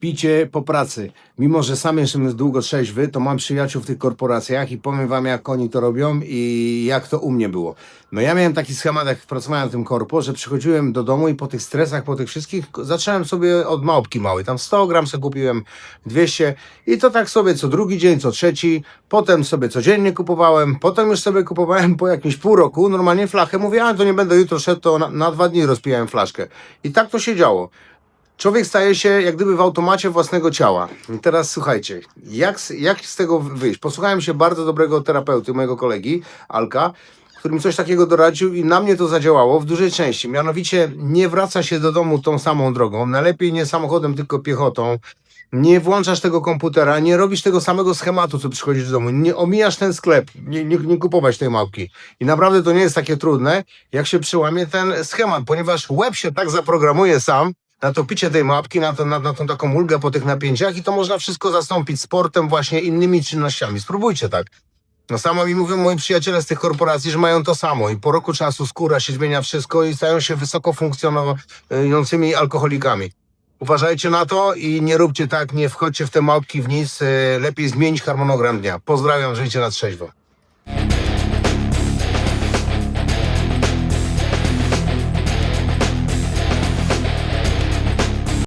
picie po pracy. Mimo, że sam jestem długo trzeźwy, to mam przyjaciół w tych korporacjach i powiem wam, jak oni to robią i jak to u mnie było. No ja miałem taki schemat, jak pracowałem w tym korpo, że przychodziłem do domu i po tych stresach, po tych wszystkich, zacząłem sobie od małpki małej. Tam 100 gram sobie kupiłem, 200 i to tak sobie co drugi dzień, co trzeci. Potem sobie codziennie kupowałem, potem już sobie kupowałem po jakimś pół roku normalnie flachę. Mówię, to nie będę jutro szedł, to na, na dwa dni rozpijałem flaszkę. I tak to się działo. Człowiek staje się jak gdyby w automacie własnego ciała. I teraz słuchajcie, jak, jak z tego wyjść? Posłuchałem się bardzo dobrego terapeuty, mojego kolegi, Alka, który mi coś takiego doradził i na mnie to zadziałało w dużej części. Mianowicie nie wraca się do domu tą samą drogą, najlepiej nie samochodem, tylko piechotą. Nie włączasz tego komputera, nie robisz tego samego schematu, co przychodzisz do domu. Nie omijasz ten sklep, nie, nie, nie kupować tej małpki. I naprawdę to nie jest takie trudne, jak się przyłamie ten schemat, ponieważ łeb się tak zaprogramuje sam, na to picie tej mapki, na, to, na, na tą taką ulgę po tych napięciach i to można wszystko zastąpić sportem, właśnie innymi czynnościami. Spróbujcie tak. No samo mi mówią moi przyjaciele z tych korporacji, że mają to samo i po roku czasu skóra się zmienia wszystko i stają się wysoko funkcjonującymi alkoholikami. Uważajcie na to i nie róbcie tak, nie wchodźcie w te małpki w nic, e, lepiej zmienić harmonogram dnia. Pozdrawiam, żyjcie na trzeźwo.